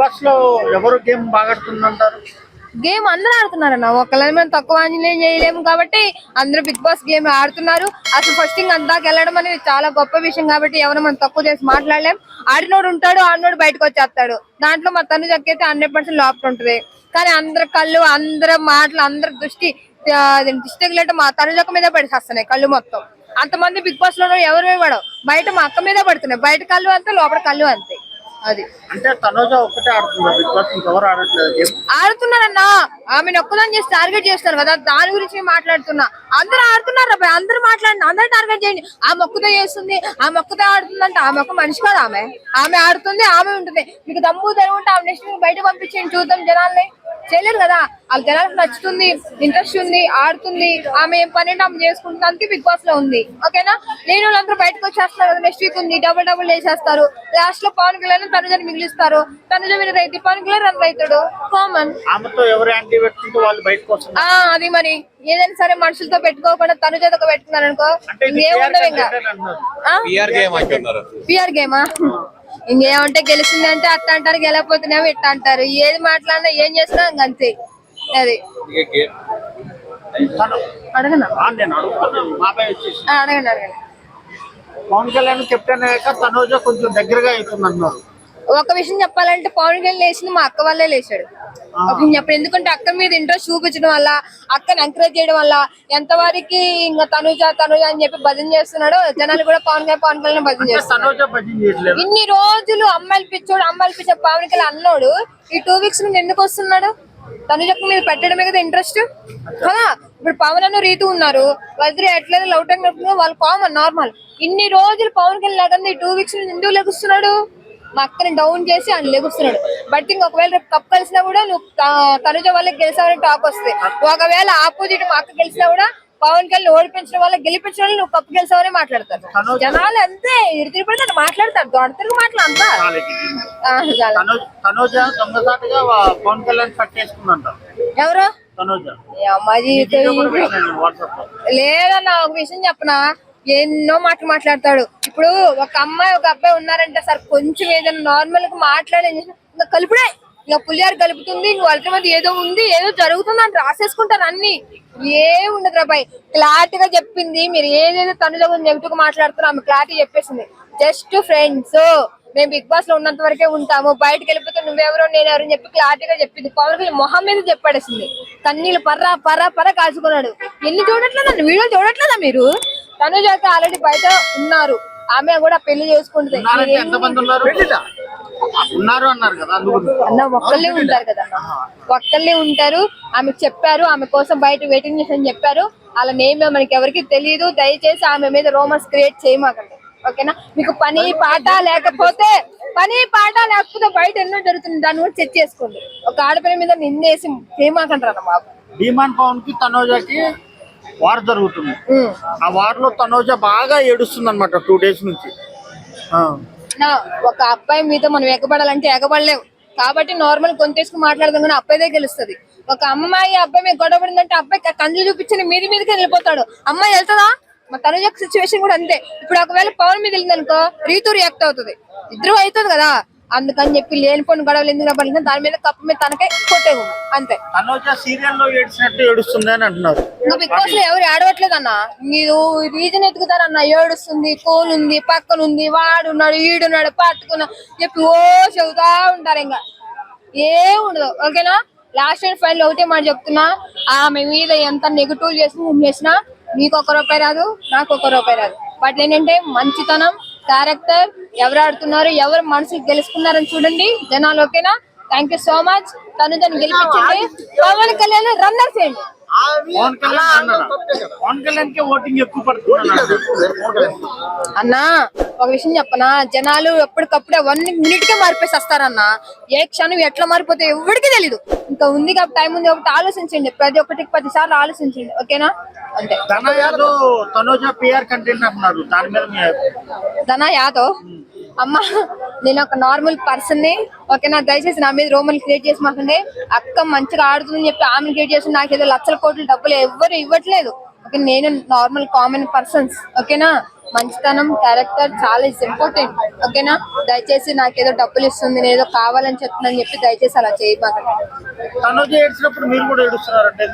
బాస్లో ఎవరు గేమ్ బాగా ఆడుతుందంటారు? గేమ్ అందరూ ఆడుతున్నారన్న. ఒకళ్ళని మనం తక్కువ ఆంజనేయం చేయలేము కాబట్టి అందరూ బిగ్ బాస్ గేమ్ ఆడుతున్నారు. అసలు ఫస్టింగ్ అందాక వెళ్ళడం అనేది చాలా గొప్ప విషయం కాబట్టి ఎవరు మనం తక్కువ చేసి మాట్లాడలేం. ఆడినోడు ఉంటాడు ఆడినోడు బయటకు వచ్చేస్తాడు. దాంట్లో మా తను అయితే హండ్రెడ్ పర్సెంట్ లోపల ఉంటుంది. కానీ అందరి కళ్ళు అందరి మాటలు అందరి దృష్టి ఆ, దృష్టి తగిలేట మా తనుజక్క మీద పడిసేస్తున్నాయి కళ్ళు మొత్తం. అంతమంది బిగ్ బాస్లో ఎవరు పడవు. బయట మా అక్క మీద పడుతున్నాయి. బయట కళ్ళు అంతే లోపల కళ్ళు అంతే. అది. అంటే తనోజ ఒక్కటే ఆడుతుందా? బిగ్ బాస్ ఇంకెవరు ఆడట్లేదు? ఆడుతున్నారన్నా. ఆమెను ఒక్కదాన్ని చేసి టార్గెట్ చేస్తారు కదా దాని గురించి నేను మాట్లాడుతున్నా. అందరూ ఆడుతున్నారు అబ్బాయి అందరూ మాట్లాడండి. అందరూ టార్గెట్ చేయండి. ఆ మొక్కతో చేస్తుంది ఆ మొక్కతో ఆడుతుందంటే. ఆ మొక్క మనిషి కాదు ఆమె. ఆమె ఆడుతుంది ఆమె ఉంటుంది. మీకు దమ్ము తెరువుంటే ఆమె నెక్స్ట్ బయట పంపించండి చూద్దాం జనాల్ని. చేయలేరు కదా. వాళ్ళ జనాలకు నచ్చుతుంది ఇంట్రెస్ట్ ఉంది ఆడుతుంది. ఆమె ఏం పని ఆమె చేసుకుంటుంది అందుకే బిగ్ బాస్లో ఉంది. ఓకేనా? లేని వాళ్ళందరూ బయటకు వచ్చేస్తారు కదా నెక్స్ట్ వీక్ ఉంది. డబుల్ డబుల్ వేసేస్తారు. లాస్ట్లో పవన్ కళ్యాణ్ తనుజని మిగిలిస్తారు. తనుజ మీద రైతు పవన్ కళ్యాణ్ రన్ రైతుడు. కామన్. ఆమెతో ఎవరు యాంటీ పెట్టుకుంటే వాళ్ళు బయటకు వస్తున్నారు. ఆ అది మరి. ఏదైనా సరే మనుషులతో పెట్టుకోకుండా తను చేతకు పెట్టుకున్నారు అనుకో అంటే ఇది ఇంకేముండవు ఇంకా. పిఆర్ గేమా ఇంకేమంటే గెలిచిందంటే అట్ట అంటారు గెలకపోతేనేమో ఇట్ట అంటారు. ఏది మాట్లాడినా ఏం చేసినా ఇంక అంతే. అది. అడగనా? అడగండి అడగండి. పవన్ కళ్యాణ్ కెప్టెన్ అయ్యాక తనోజ కొంచెం దగ్గరగా అవుతుంది అన్నారు ఒక విషయం చెప్పాలంటే పవన్ కళ్యాణ్ లేచింది మా అక్క వల్లే లేచాడు చెప్పండి ఎందుకంటే అక్క మీద ఇంట్రెస్ట్ చూపించడం వల్ల అక్కని ఎంకరేజ్ చేయడం వల్ల ఎంతవరకు ఇంకా తనుజ తనుజ అని చెప్పి భజన చేస్తున్నాడో జనాలు కూడా పవన్ కళ్యాణ్ పవన్ కళ్యాణ్ భజన చేయట్లేదు. ఇన్ని రోజులు అమ్మాయిలు పిచ్చోడు అమ్మాయిలు పిచ్చ పవన్ కళ్యాణ్ అన్నోడు ఈ టూ వీక్స్ నుండి ఎందుకు వస్తున్నాడు? తనుజకు మీద పెట్టడమే కదా ఇంట్రెస్ట్ కదా? ఇప్పుడు పవన్ అన్న రీతు ఉన్నారు. వదిలి ఎట్లేదు లవ్ టైం వాళ్ళు కామన్ నార్మల్ ఇన్ని రోజులు పవన్ కళ్యాణ్ లేకుండా ఈ టూ వీక్స్ నుండి ఎందుకు లెగుస్తున్నాడు? మా అక్కని డౌన్ చేసి ఆయన లెగుస్తున్నాడు. బట్ ఇంక ఒకవేళ రేపు కప్ కలిసినా కూడా నువ్వు తనుజ వాళ్ళకి గెలిచావని టాక్ వస్తుంది. ఒకవేళ ఆపోజిట్ మా అక్క గెలిచినా కూడా పవన్ కళ్యాణ్ ఓడిపించడం వల్ల గెలిపించడం వల్ల నువ్వు కప్పు గెలిచావని మాట్లాడతారు. జనాలు అంతే ఇరు పడితే మాట్లాడతారు. దొడ తిరుగు మాటలు అంతా. పవన్ కళ్యాణ్ ఎవరు? లేదన్న ఒక విషయం చెప్పనా? ఎన్నో మాటలు మాట్లాడతాడు. ఇప్పుడు ఒక అమ్మాయి ఒక అబ్బాయి ఉన్నారంటే సార్ కొంచెం ఏదైనా నార్మల్గా మాట్లాడే ఇంకా కలుపుడే ఇంకా పులిహార కలుపుతుంది ఇంక వాళ్ళ మీద ఏదో ఉంది ఏదో జరుగుతుంది అని రాసేసుకుంటారు అన్ని. ఏ ఉండదు రాబాయ్ క్లారిటీగా చెప్పింది మీరు ఏదైతే తనులో నెగిటివ్గా మాట్లాడుతున్నారు ఆమె క్లారిటీ చెప్పేసింది. జస్ట్ ఫ్రెండ్స్ మేము బిగ్ బాస్లో ఉన్నంత వరకే ఉంటాము. బయటకు వెళ్ళిపోతే నువ్వెవరో నేను ఎవరని చెప్పి క్లారిటీగా చెప్పింది. పవన్ కళ్యాణ్ మొహం మీద చెప్పాడేసింది. కన్నీళ్ళు పర్రా పర్రా పర్రా కాచుకున్నాడు ఎన్ని చూడట్లేదా వీడియోలు చూడట్లేదా మీరు? తను చేత ఆల్రెడీ బయట ఉన్నారు. ఆమె కూడా పెళ్ళి చేసుకుంటుంది. ఉన్నారు? ఉన్నారు అన్నారు కదా అందుకు. అన్న ఒక్కళ్ళే ఉంటారు కదా ఒక్కళ్ళే ఉంటారు. ఆమెకు చెప్పారు ఆమె కోసం బయట వెయిటింగ్ చేసి చెప్పారు. అలా నేమ్ మనకి ఎవరికి తెలియదు దయచేసి ఆమె మీద రోమన్స్ క్రియేట్ చేయమాకండి. ఓకేనా? మీకు పని పాట లేకపోతే పని పాట లేకపోతే బయట ఎన్నో జరుగుతుంది. దాన్ని కూడా చెక్ చేసుకోండి. ఒక ఆడపిల్ల మీద నిందేసి చేయమాకంటారు అన్న బాబు. భీమాన్ పవన్కి తనోజకి వార్ జరుగుతుంది. ఆ వార్లో తనోజ బాగా ఏడుస్తుంది అనమాట టూ డేస్ నుంచి. ఒక అబ్బాయి మీద మనం ఎగబడాలంటే ఎగబడలేము కాబట్టి నార్మల్ గొంతేసుకుని మాట్లాడదాం కానీ అబ్బాయిదే గెలుస్తుంది. ఒక అమ్మాయి అబ్బాయి మీద గొడవ పడిందంటే అబ్బాయి కళ్ళు చూపించి మీది మీదకి వెళ్ళిపోతాడు. అమ్మాయి వెళ్తుందా? మా తనుజ సిచ్యువేషన్ కూడా అంతే. ఇప్పుడు ఒకవేళ పవన్ మీద వెళ్ళింది అనుకో రీతు రియాక్ట్ అవుతుంది. ఇద్దరు అవుతుంది కదా. అందుకని చెప్పి లేనిపోయిన గొడవలు ఎందుకు పడింది దాని మీద కప్పు మీద తనకే కొట్టేవు అంతే. తనోజ సీరియల్లో ఏడ్చినట్టు ఏడుస్తుంది అని అంటున్నారు. ఇంకా బిగ్ బాస్లో ఎవరు ఏడవట్లేదు అన్న? మీరు రీజన్ ఎత్తుకుతారన్న ఏడుస్తుంది కోన్ ఉంది పక్కన ఉంది వాడున్నాడు ఈడున్నాడు పట్టుకున్నా చెప్పి ఓ చెబుతా ఉంటారు ఇంకా. ఏం ఉండదు ఓకేనా? లాస్ట్ అండ్ ఫైనల్ ఒకటే మాట చెప్తున్నా. ఆమె మీద ఎంత నెగిటివ్ చేసి చేసినా నీకు ఒక రూపాయి రాదు నాకు ఒక రూపాయి రాదు. బట్ ఏంటంటే మంచితనం క్యారెక్టర్ ఎవరు ఆడుతున్నారు ఎవరు మనసుకి గెలుచుకున్నారని చూడండి. జనాలు ఓకేనా? థ్యాంక్ యూ సో మచ్ తను దాన్ని గెలిపించండి. పవన్ కళ్యాణ్ రన్నర్ చేయండి పవన్ కళ్యాణ్ అన్నారా? పవన్ కళ్యాణ్కి ఓటింగ్ ఎక్కువ పడుతుంది అన్నారు. అన్నా ఒక విషయం చెప్పనా? జనాలు ఎప్పటికప్పుడే వన్ మినిట్ కే మారిపోయి వస్తారన్నా ఏ క్షణం ఎట్లా మారిపోతే ఎవరికి తెలీదు. ఇంకా ఉంది కాబట్టి టైం ఉంది ఒకటి ఆలోచించండి. ప్రతి ఒక్కటికి పది సార్లు ఆలోచించండి. ఓకేనా? అంతే? ధనా యాదవ్ అమ్మ నేను ఒక నార్మల్ పర్సన్ని. ఓకేనా దయచేసి నా మీద రోమన్ క్రియేట్ చేసి మాకండి. అక్క మంచిగా ఆడుతుందని చెప్పి ఆమె క్రియేట్ చేసి నాకు ఏదో లక్షల కోట్లు డబ్బులు ఎవ్వరు ఇవ్వట్లేదు. ఓకే నేను నార్మల్ కామన్ పర్సన్స్ ఓకేనా మంచితనం క్యారెక్టర్ చాలా ఇస్ ఇంపార్టెంట్ ఓకేనా దయచేసి నాకేదో డబ్బులు ఇస్తుంది నేను ఏదో కావాలని చెప్తుందని చెప్పి దయచేసి అలా చేయమాకండి ఏడ్చినప్పుడు మీరు కూడా ఏడుస్తున్నారంటే